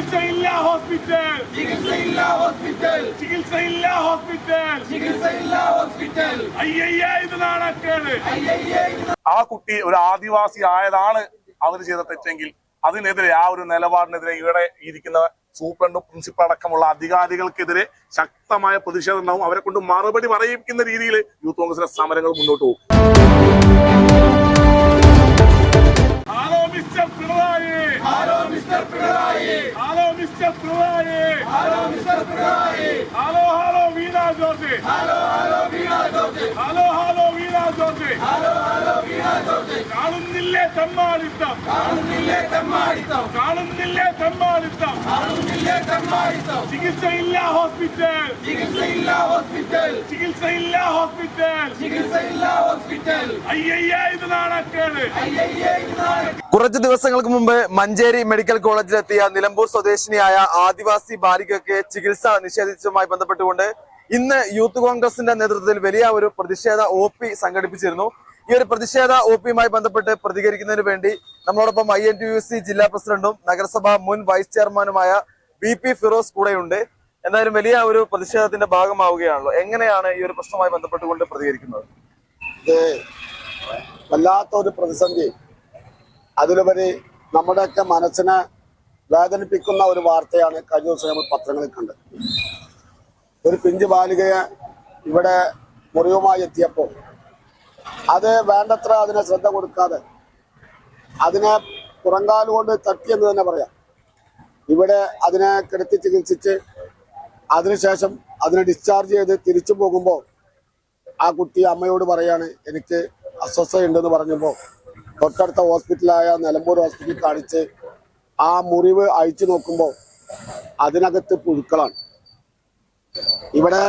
ചികിത്സയില്ല hospital. ചികിത്സയില്ല hospital. ചികിത്സയില്ല hospital. ചികിത്സയില്ല ഹോസ്പിറ്റൽ. അയ്യയ്യ ഇത് നാണക്കേട് ആ കുട്ടി ഒരു ആദിവാസി ആയതാണ് അവർ ചെയ്ത തെറ്റെങ്കിൽ അതിനെതിരെ ആ ഒരു നിലപാടിനെതിരെ ഇവിടെ ഇരിക്കുന്ന സൂപ്രണ്ടും പ്രിൻസിപ്പൽ അടക്കമുള്ള അധികാരികൾക്കെതിരെ ശക്തമായ പ്രതിഷേധം ഉണ്ടാവും. അവരെ കൊണ്ട് മറുപടി പറയിപ്പിക്കുന്ന രീതിയിൽ യൂത്ത് കോൺഗ്രസിലെ സമരങ്ങൾ മുന്നോട്ട് പോകും. Hello mister Pinarayi hello mister Pinarayi hello mister Pinarayi hello hello Veena George. Hello hello Veena George. Hello hello Veena George hello hello Veena George കാണുന്നില്ലേ തെമ്മാടിത്തം? കാണുന്നില്ലേ തെമ്മാടിത്തം? കാണുന്നില്ലേ തെമ്മാടിത്തം കാണുന്നില്ലേ തെമ്മാടിത്തം ചികിത്സയില്ല ഹോസ്പിറ്റൽ. ചികിത്സയില്ല ഹോസ്പിറ്റൽ. ചികിത്സയില്ല ഹോസ്പിറ്റൽ ചികിത്സയില്ല ഹോസ്പിറ്റൽ അയ്യയ്യ ഇത് നാണക്കേട്. ഇത് ഇതാണ് കുറച്ച് ദിവസങ്ങൾക്ക് മുമ്പ് മഞ്ചേരി മെഡിക്കൽ കോളേജിലെത്തിയ നിലമ്പൂർ സ്വദേശിനിയായ ആദിവാസി ബാലികയ്ക്ക് ചികിത്സ നിഷേധിച്ചതുമായി ബന്ധപ്പെട്ടുകൊണ്ട് ഇന്ന് യൂത്ത് കോൺഗ്രസിന്റെ നേതൃത്വത്തിൽ വലിയ ഒരു പ്രതിഷേധ ഒ പി സംഘടിപ്പിച്ചിരുന്നു. ഈ ഒരു പ്രതിഷേധ ഒ പിയുമായി ബന്ധപ്പെട്ട് പ്രതികരിക്കുന്നതിന് വേണ്ടി നമ്മളോടൊപ്പം I N T U C ജില്ലാ പ്രസിഡന്റും നഗരസഭാ മുൻ വൈസ് ചെയർമാനുമായ ബി പി ഫിറോസ് കൂടെയുണ്ട്. എന്തായാലും വലിയ ഒരു പ്രതിഷേധത്തിന്റെ ഭാഗമാവുകയാണല്ലോ. എങ്ങനെയാണ് ഈ ഒരു പ്രശ്നവുമായി ബന്ധപ്പെട്ടുകൊണ്ട് പ്രതികരിക്കുന്നത്? വല്ലാത്ത ഒരു പ്രതിസന്ധി. അതിലുപരി നമ്മുടെയൊക്കെ മനസ്സിനെ വേദനിപ്പിക്കുന്ന ഒരു വാർത്തയാണ് കഴിഞ്ഞ ദിവസം നമ്മൾ പത്രങ്ങളിൽ കണ്ടത്. ഒരു പിഞ്ചു ബാലികയെ ഇവിടെ മുറിവുമായി എത്തിയപ്പോൾ അത് വേണ്ടത്ര അതിനെ ശ്രദ്ധ കൊടുക്കാതെ അതിനെ പുറങ്കാലുകൊണ്ട് തട്ടിയെന്ന് തന്നെ പറയാം. ഇവിടെ അതിനെ കിടത്തി ചികിത്സിച്ച് അതിനുശേഷം അതിനെ ഡിസ്ചാർജ് ചെയ്ത് തിരിച്ചു പോകുമ്പോൾ ആ കുട്ടി അമ്മയോട് പറയാണ് എനിക്ക് അസ്വസ്ഥതയുണ്ടെന്ന് പറഞ്ഞപ്പോൾ തൊട്ടടുത്ത ഹോസ്പിറ്റലായ നിലമ്പൂർ ഹോസ്പിറ്റലിൽ കാണിച്ച് ആ മുറിവ് അഴിച്ചു നോക്കുമ്പോൾ അതിനകത്ത് പുഴുക്കളാണ്. ഇവിടെ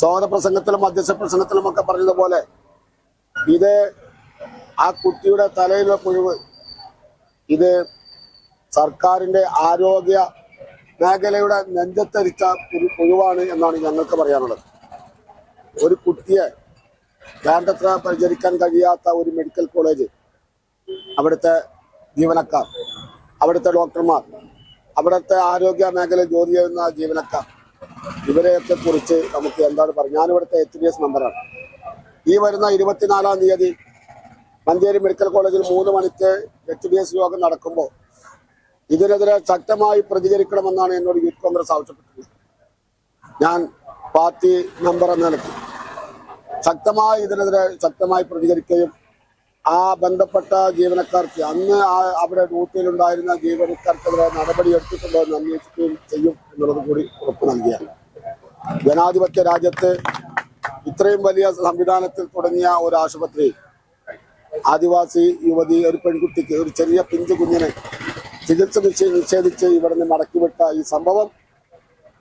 സ്വാഗത പ്രസംഗത്തിലും മധ്യസ്ഥ പ്രസംഗത്തിലും ഒക്കെ പറഞ്ഞതുപോലെ ഇത് ആ കുട്ടിയുടെ തലയിലെ പുഴുവ് ഇത് സർക്കാരിന്റെ ആരോഗ്യ മേഖലയുടെ നെഞ്ചത്തരിച്ച ഒരു പുഴുവാണ് എന്നാണ് ഞങ്ങൾക്ക് പറയാനുള്ളത്. ഒരു കുട്ടിയെ വേണ്ടത്ര പരിചരിക്കാൻ കഴിയാത്ത ഒരു മെഡിക്കൽ കോളേജ് അവിടുത്തെ ജീവനക്കാർ അവിടുത്തെ ഡോക്ടർമാർ അവിടുത്തെ ആരോഗ്യ മേഖലയിൽ ജോലി ചെയ്യുന്ന ജീവനക്കാർ ഇവരെയൊക്കെ കുറിച്ച് നമുക്ക് എന്താണ് പറയുക ഞാനിവിടുത്തെ എച്ച് ഡി എസ് മെമ്പറാണ് ഈ വരുന്ന ഇരുപത്തിനാലാം തീയതി മഞ്ചേരി മെഡിക്കൽ കോളേജിൽ മൂന്ന് മണിക്ക് എച്ച് ഡി എസ് യോഗം നടക്കുമ്പോൾ ഇതിനെതിരെ ശക്തമായി പ്രതികരിക്കണമെന്നാണ് എന്നോട് യൂത്ത് കോൺഗ്രസ് ആവശ്യപ്പെട്ടിട്ടുള്ളത്. ഞാൻ പാർട്ടി മെമ്പർ എന്ന നിലയ്ക്ക് ശക്തമായി ഇതിനെതിരെ ശക്തമായി പ്രതികരിക്കുകയും ആ ബന്ധപ്പെട്ട ജീവനക്കാർക്ക് അന്ന് ആ അവിടെ ഡ്യൂട്ടിയിലുണ്ടായിരുന്ന ജീവനക്കാർക്കെതിരെ നടപടി എടുത്തിട്ടുണ്ടോ എന്ന് അന്വേഷിക്കുകയും ചെയ്യും എന്നുള്ളത് കൂടി ഉറപ്പ് നൽകിയാണ്. ജനാധിപത്യ രാജ്യത്ത് ഇത്രയും വലിയ സംവിധാനത്തിൽ തുടങ്ങിയ ഒരു ആശുപത്രി ആദിവാസി യുവതി ഒരു പെൺകുട്ടിക്ക് ഒരു ചെറിയ പിഞ്ചു കുഞ്ഞിനെ ചികിത്സ നിഷേധിച്ച് ഇവിടെ നിന്ന് മടക്കിവിട്ട ഈ സംഭവം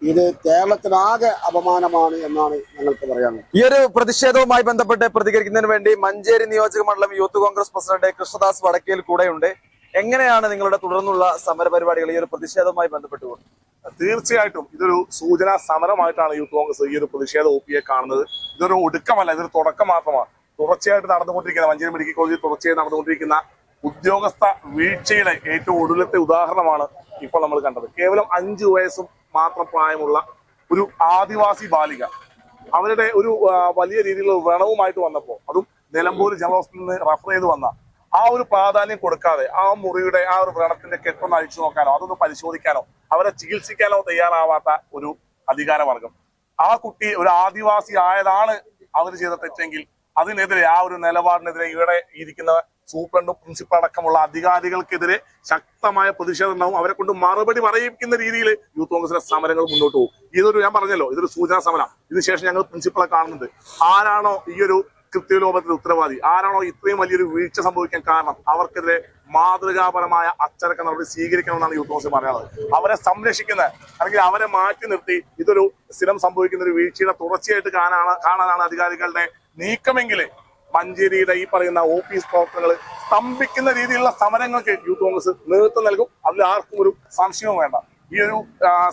ഇത് കേരളത്തിനാകെ അപമാനമാണ് എന്നാണ് ഞങ്ങൾക്ക് പറയാനുള്ളത് ഈ ഒരു പ്രതിഷേധവുമായി ബന്ധപ്പെട്ട് പ്രതികരിക്കുന്നതിന് വേണ്ടി മഞ്ചേരി നിയോജക മണ്ഡലം youth Congress president Krishnadas Vadakkel കൂടെയുണ്ട്. എങ്ങനെയാണ് നിങ്ങളുടെ തുടർന്നുള്ള സമര പരിപാടികൾ ഈ ഒരു പ്രതിഷേധവുമായി ബന്ധപ്പെട്ടുകൊണ്ട്? തീർച്ചയായിട്ടും ഇതൊരു സൂചനാ സമരമായിട്ടാണ് യൂത്ത് കോൺഗ്രസ് ഈ ഒരു പ്രതിഷേധ ഒ പിയെ കാണുന്നത്. ഇതൊരു ഒടുക്കമല്ല ഇതൊരു തുടക്കം മാത്രമാണ്. തുടർച്ചയായിട്ട് നടന്നുകൊണ്ടിരിക്കുന്ന മഞ്ചേരി മെഡിക്കൽ കോളേജിൽ തുടർച്ചയായി നടന്നുകൊണ്ടിരിക്കുന്ന ഉദ്യോഗസ്ഥ വീഴ്ചയുടെ ഏറ്റവും ഒടുവിലത്തെ ഉദാഹരണമാണ് ഇപ്പോൾ നമ്മൾ കണ്ടത്. കേവലം അഞ്ചു വയസ്സും മാത്രം പ്രായമുള്ള ഒരു ആദിവാസി ബാലിക. അവരുടെ ഒരു വലിയ രീതിയിലുള്ള വ്രണവുമായിട്ട് വന്നപ്പോൾ അതും നിലമ്പൂർ ജനറൽ ഹോസ്പിറ്റലിൽ നിന്ന് റഫർ ചെയ്ത് വന്ന ആ ഒരു പ്രാധാന്യം കൊടുക്കാതെ ആ മുറിയുടെ ആ ഒരു വ്രണത്തിന്റെ കെട്ടൊന്ന് അഴിച്ചു നോക്കാനോ അതൊന്ന് പരിശോധിക്കാനോ അവരെ ചികിത്സിക്കാനോ തയ്യാറാവാത്ത ഒരു അധികാരവർഗം. ആ കുട്ടി ഒരു ആദിവാസി ആയതാണ് അവർ ചെയ്ത തെറ്റെങ്കിൽ അതിനെതിരെ ആ ഒരു നിലപാടിനെതിരെ ഇവിടെ ഇരിക്കുന്ന സൂപ്രണ്ടും പ്രിൻസിപ്പൽ അടക്കമുള്ള അധികാരികൾക്കെതിരെ ശക്തമായ പ്രതിഷേധം ഉണ്ടാവും. അവരെ കൊണ്ട് മറുപടി പറയിപ്പിക്കുന്ന രീതിയിൽ യൂത്ത് കോൺഗ്രസിലെ സമരങ്ങൾ മുന്നോട്ട് പോകും. ഇതൊരു ഞാൻ പറഞ്ഞല്ലോ ഇതൊരു സൂചനാ സമരം. ഇതിനുശേഷം ഞങ്ങൾ പ്രിൻസിപ്പളെ കാണുന്നത് ആരാണോ ഈ ഒരു കൃത്യലോപത്തിന്റെ ഉത്തരവാദി ആരാണോ ഇത്രയും വലിയൊരു വീഴ്ച സംഭവിക്കാൻ കാരണം അവർക്കെതിരെ മാതൃകാപരമായ അച്ചടക്ക നടപടി സ്വീകരിക്കണമെന്നാണ് യൂത്ത് കോൺഗ്രസ് പറയാനുള്ളത് അവരെ സംരക്ഷിക്കുന്ന അല്ലെങ്കിൽ അവരെ മാറ്റി നിർത്തി ഇതൊരു സ്ഥിരം സംഭവിക്കുന്ന ഒരു വീഴ്ചയുടെ തുടർച്ചയായിട്ട് കാണാനാണ് കാണാനാണ് അധികാരികളുടെ നീക്കമെങ്കിൽ മഞ്ചേരിയുടെ ഈ പറയുന്ന ഓഫീസ് പ്രവർത്തനങ്ങൾ സ്തംഭിക്കുന്ന രീതിയിലുള്ള സമരങ്ങൾക്ക് യൂത്ത് കോൺഗ്രസ് നേതൃത്വം നൽകും. അതിൽ ആർക്കും ഒരു സംശയവും വേണ്ട. ഈ ഒരു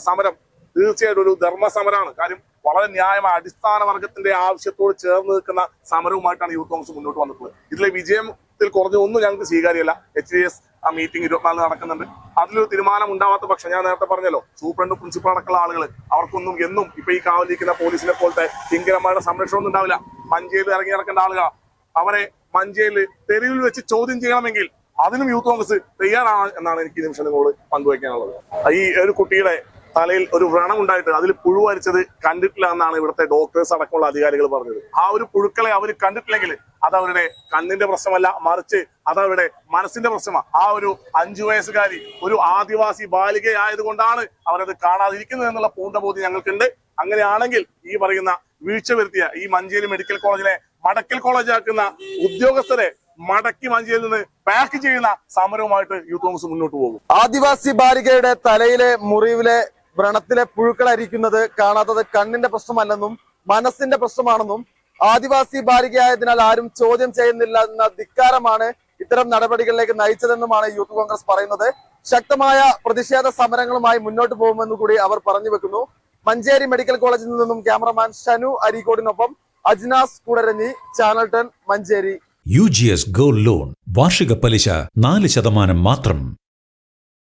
സമരം തീർച്ചയായിട്ടും ഒരു ധർമ്മ സമരമാണ് കാര്യം വളരെ ന്യായമായ അടിസ്ഥാന വർഗത്തിന്റെ ആവശ്യത്തോട് ചേർന്ന് നിൽക്കുന്ന സമരവുമായിട്ടാണ് യൂത്ത് കോൺഗ്രസ് മുന്നോട്ട് വന്നിട്ടുള്ളത്. ഇതിലെ വിജയത്തിൽ കുറഞ്ഞ ഒന്നും ഞങ്ങൾക്ക് സ്വീകാര്യമല്ല. എച്ച് ഡി എസ് ആ മീറ്റിംഗ് ഇരുപത്തിനാല് നടക്കുന്നുണ്ട്. അതിലൊരു തീരുമാനം ഉണ്ടാവാത്ത പക്ഷം ഞാൻ നേരത്തെ പറഞ്ഞല്ലോ സൂപ്രണ്ട് പ്രിൻസിപ്പൾ അടക്കമുള്ള ആളുകൾ അവർക്കൊന്നും എന്നും ഇപ്പൊ ഈ കാവലിരിക്കുന്ന പോലീസിനെ പോലത്തെ കിങ്കരന്മാരുടെ സംരക്ഷണം ഒന്നും ഉണ്ടാവില്ല. മഞ്ചേരി ഇറങ്ങി നടക്കേണ്ട ആളുകളാ. അവരെ മഞ്ചേൽ തെരുവിൽ വെച്ച് ചോദ്യം ചെയ്യണമെങ്കിൽ അതിനും യൂത്ത് കോൺഗ്രസ് തയ്യാറാണ് എന്നാണ് എനിക്ക് നിമിഷം നിങ്ങളോട് പങ്കുവയ്ക്കാനുള്ളത് ഈ ഒരു കുട്ടിയുടെ തലയിൽ ഒരു വ്രണം ഉണ്ടായിട്ട് അതിൽ പുഴു വരച്ചത് കണ്ടിട്ടില്ല എന്നാണ് ഇവിടുത്തെ ഡോക്ടേഴ്സ് അടക്കമുള്ള അധികാരികൾ പറഞ്ഞത്. ആ ഒരു പുഴുക്കളെ അവർ കണ്ടിട്ടില്ലെങ്കിൽ അത് അവരുടെ കണ്ണിന്റെ പ്രശ്നമല്ല മറിച്ച് അത് അവരുടെ മനസ്സിന്റെ പ്രശ്നമാണ് ആ ഒരു അഞ്ചു വയസ്സുകാരി ഒരു ആദിവാസി ബാലികയായതുകൊണ്ടാണ് അവരത് കാണാതിരിക്കുന്നത് എന്നുള്ള പൂർണബോധ്യം ഞങ്ങൾക്കുണ്ട്. അങ്ങനെയാണെങ്കിൽ ഈ പറയുന്ന വീഴ്ച വരുത്തിയ ഈ മഞ്ചേരി മെഡിക്കൽ കോളേജിനെ മടക്കൽ കോളേജ് ആക്കുന്ന ഉദ്യോഗസ്ഥരെ മടക്കി മഞ്ചിയിൽ നിന്ന് പാക്ക് ചെയ്യുന്ന സമരവുമായിട്ട് യൂത്ത് കോൺഗ്രസ് മുന്നോട്ട് പോകും. ആദിവാസി ബാലികയുടെ തലയിലെ മുറിവിലെ വ്രണത്തിലെ പുഴുക്കൾ അരിക്കുന്നത് കാണാത്തത് കണ്ണിന്റെ പ്രശ്നമല്ലെന്നും മനസ്സിന്റെ പ്രശ്നമാണെന്നും ആദിവാസി ബാലികയായതിനാൽ ആരും ചോദ്യം ചെയ്യുന്നില്ല എന്ന ധിക്കാരമാണ് ഇത്തരം നടപടികളിലേക്ക് നയിച്ചതെന്നുമാണ് യൂത്ത് കോൺഗ്രസ് പറയുന്നത്. ശക്തമായ പ്രതിഷേധ സമരങ്ങളുമായി മുന്നോട്ട് പോകുമെന്ന് കൂടി അവർ പറഞ്ഞു വെക്കുന്നു. മഞ്ചേരി മെഡിക്കൽ കോളേജിൽ നിന്നും cameraman Shanu അരീക്കോടിനൊപ്പം Ajnas Koodaranji channel ten Manjeri. U G S gold loan. വാർഷിക പലിശ നാല് ശതമാനം മാത്രം.